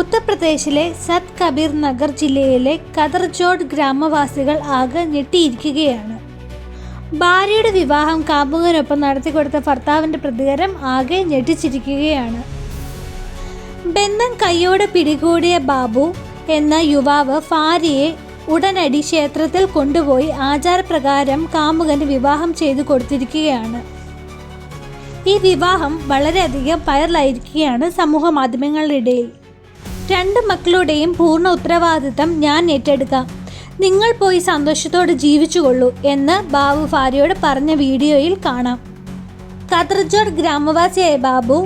ഉത്തർപ്രദേശിലെ സത് കബീർ നഗർ ജില്ലയിലെ കദർജോഡ് ഗ്രാമവാസികൾ ആകെ ഞെട്ടിയിരിക്കുകയാണ്. ഭാര്യയുടെ വിവാഹം കാമുകനൊപ്പം നടത്തിക്കൊടുത്ത ഭർത്താവിന്റെ പ്രതികരണം ആകെ ഞെട്ടിച്ചിരിക്കുകയാണ്. ബന്ധം കൈയോടെ പിടികൂടിയ ബാബു എന്ന യുവാവ് ഭാര്യയെ ഉടനടി ക്ഷേത്രത്തിൽ കൊണ്ടുപോയി ആചാരപ്രകാരം കാമുകന് വിവാഹം ചെയ്തു കൊടുത്തിരിക്കുകയാണ്. ഈ വിവാഹം വളരെയധികം വൈറലായിരിക്കുകയാണ് സമൂഹ മാധ്യമങ്ങളുടെ ഇടയിൽ രണ്ട് മക്കളുടെയും പൂർണ ഉത്തരവാദിത്തം ഞാൻ ഏറ്റെടുക്കാം. നിങ്ങൾ പോയി സന്തോഷത്തോടെ ജീവിച്ചുകൊള്ളൂ എന്ന് ബാബു ഭാര്യയോട് പറഞ്ഞ വീഡിയോയിൽ കാണാം. കത്രജോഡ് ഗ്രാമവാസിയായ ബാബു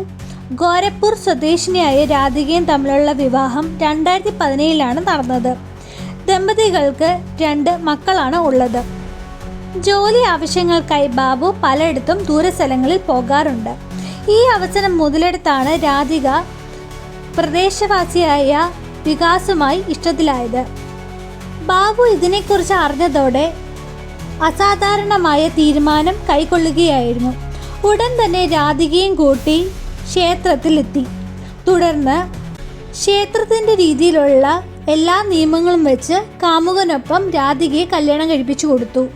ഗോരഖ്പൂർ സ്വദേശിനിയായ രാധികയും തമ്മിലുള്ള വിവാഹം രണ്ടായിരത്തി പതിനേഴിലാണ് നടന്നത്. ദമ്പതികൾക്ക് രണ്ട് മക്കളാണ് ഉള്ളത്. ജോലി ആവശ്യങ്ങൾക്കായി ബാബു പലയിടത്തും ദൂരസ്ഥലങ്ങളിൽ പോകാറുണ്ട്. ഈ അവസരം മുതലെടുത്താണ് രാധിക പ്രദേശവാസിയായ വികാസുമായി ഇഷ്ടത്തിലായത്. ബാബു ഇതിനെക്കുറിച്ച് അറിഞ്ഞതോടെ അസാധാരണമായ തീരുമാനം കൈക്കൊള്ളുകയായിരുന്നു. ഉടൻ തന്നെ രാധികയും കൂട്ടി ക്ഷേത്രത്തിലെത്തി. തുടർന്ന് ക്ഷേത്രത്തിന്റെ രീതിയിലുള്ള എല്ലാ നിയമങ്ങളും വെച്ച് കാമുകനൊപ്പം രാധികയെ കല്യാണം കഴിപ്പിച്ചു കൊടുത്തു.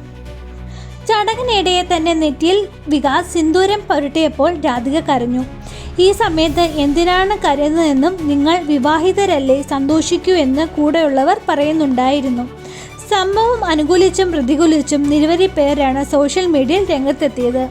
ചടങ്ങിനിടയെ തന്നെ നെറ്റിയിൽ വികാസ് സിന്ദൂരം പുരട്ടിയപ്പോൾ രാധിക കരഞ്ഞു. ഈ സമയത്ത് എന്തിനാണ് കരയുന്നതെന്നും നിങ്ങൾ വിവാഹിതരല്ലേ സന്തോഷിക്കൂ എന്ന് കൂടെയുള്ളവർ പറയുന്നുണ്ടായിരുന്നു. സംഭവം അനുകൂലിച്ചും പ്രതികൂലിച്ചും നിരവധി പേരാണ് സോഷ്യൽ മീഡിയയിൽ രംഗത്തെത്തിയത്.